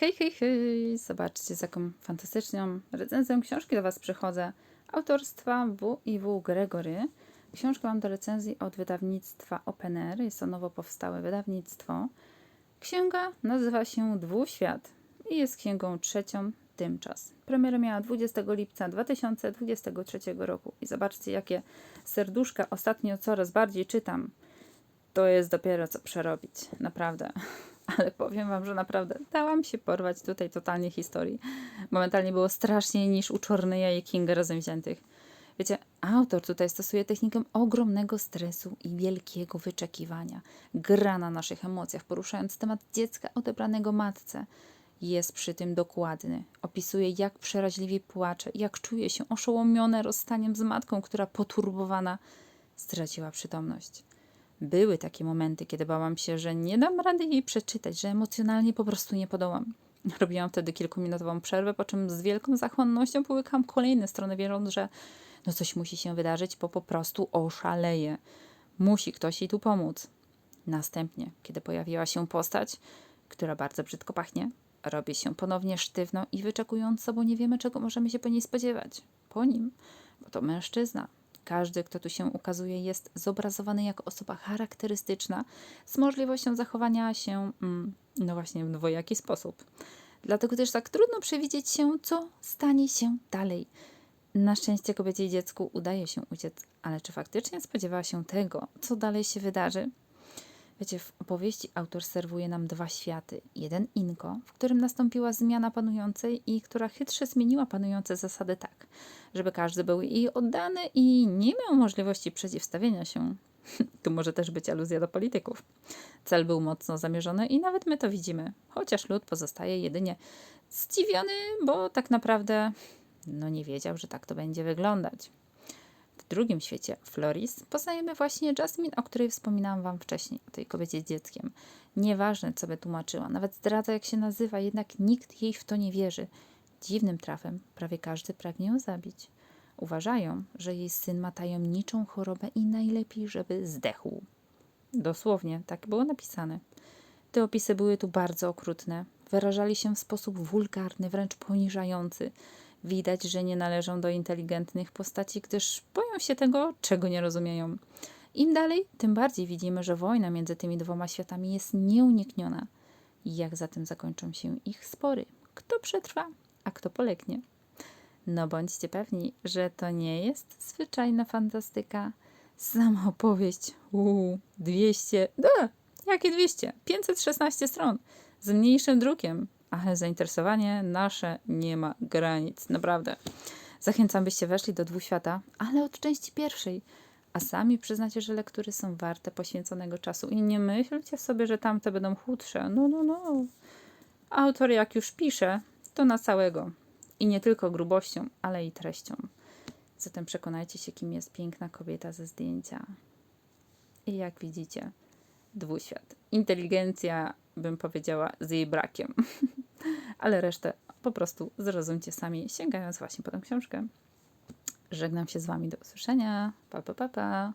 Hej, hej, hej! Zobaczcie, z jaką fantastyczną recenzją książki do Was przychodzę. Autorstwa W.I.W. Gregory. Książkę mam do recenzji od wydawnictwa Open Air. Jest to nowo powstałe wydawnictwo. Księga nazywa się Dwuświat i jest księgą trzecią Tymczas. Premierę miała 20 lipca 2023 roku. I zobaczcie, jakie serduszka ostatnio coraz bardziej czytam. To jest dopiero co przerobić. Naprawdę. Ale powiem Wam, że naprawdę dałam się porwać tutaj totalnie historii. Momentalnie było straszniej niż u Czorneya i Kinga razem wziętych. Wiecie, autor tutaj stosuje technikę ogromnego stresu i wielkiego wyczekiwania. Gra na naszych emocjach, poruszając temat dziecka odebranego matce. Jest przy tym dokładny. Opisuje, jak przeraźliwie płacze, jak czuje się oszołomione rozstaniem z matką, która poturbowana straciła przytomność. Były takie momenty, kiedy bałam się, że nie dam rady jej przeczytać, że emocjonalnie po prostu nie podołam. Robiłam wtedy kilkuminutową przerwę, po czym z wielką zachłannością połykam kolejne strony, wierząc, że no coś musi się wydarzyć, bo po prostu oszaleje. Musi ktoś jej tu pomóc. Następnie, kiedy pojawiła się postać, która bardzo brzydko pachnie, robi się ponownie sztywno i wyczekująco, bo nie wiemy, czego możemy się po niej spodziewać. Po nim, bo to mężczyzna. Każdy, kto tu się ukazuje, jest zobrazowany jako osoba charakterystyczna, z możliwością zachowania się, mm, no właśnie, w dwojaki sposób. Dlatego też tak trudno przewidzieć się, co stanie się dalej. Na szczęście kobiecie i dziecku udaje się uciec, ale czy faktycznie spodziewała się tego, co dalej się wydarzy? Wiecie, w opowieści autor serwuje nam dwa światy. Jeden inko, w którym nastąpiła zmiana panującej i która chytrze zmieniła panujące zasady tak, żeby każdy był jej oddany i nie miał możliwości przeciwstawienia się. Tu może też być aluzja do polityków. Cel był mocno zamierzony i nawet my to widzimy, chociaż lud pozostaje jedynie zdziwiony, bo tak naprawdę no nie wiedział, że tak to będzie wyglądać. W drugim świecie, Floris, poznajemy właśnie Jasmine, o której wspominałam Wam wcześniej, o tej kobiecie z dzieckiem. Nieważne, co by tłumaczyła, nawet zdradza, jak się nazywa, jednak nikt jej w to nie wierzy. Dziwnym trafem prawie każdy pragnie ją zabić. Uważają, że jej syn ma tajemniczą chorobę i najlepiej, żeby zdechł. Dosłownie, tak było napisane. Te opisy były tu bardzo okrutne. Wyrażali się w sposób wulgarny, wręcz poniżający. Widać, że nie należą do inteligentnych postaci, gdyż boją się tego, czego nie rozumieją. Im dalej, tym bardziej widzimy, że wojna między tymi dwoma światami jest nieunikniona. Jak zatem zakończą się ich spory? Kto przetrwa, a kto polegnie? No bądźcie pewni, że to nie jest zwyczajna fantastyka. Sama opowieść, uuu, 200, da, jakie 200? 516 stron, z mniejszym drukiem, ale zainteresowanie nasze nie ma granic, naprawdę. Zachęcam, byście weszli do dwuświata, ale od części pierwszej, a sami przyznacie, że lektury są warte poświęconego czasu i nie myślcie sobie, że tamte będą chudsze. No, no, no. Autor jak już pisze, to na całego. I nie tylko grubością, ale i treścią. Zatem przekonajcie się, kim jest piękna kobieta ze zdjęcia. I jak widzicie, dwuświat. Inteligencja, bym powiedziała, z jej brakiem. Ale resztę po prostu zrozumcie sami, sięgając właśnie po tę książkę. Żegnam się z Wami do usłyszenia. Pa, pa, pa, pa.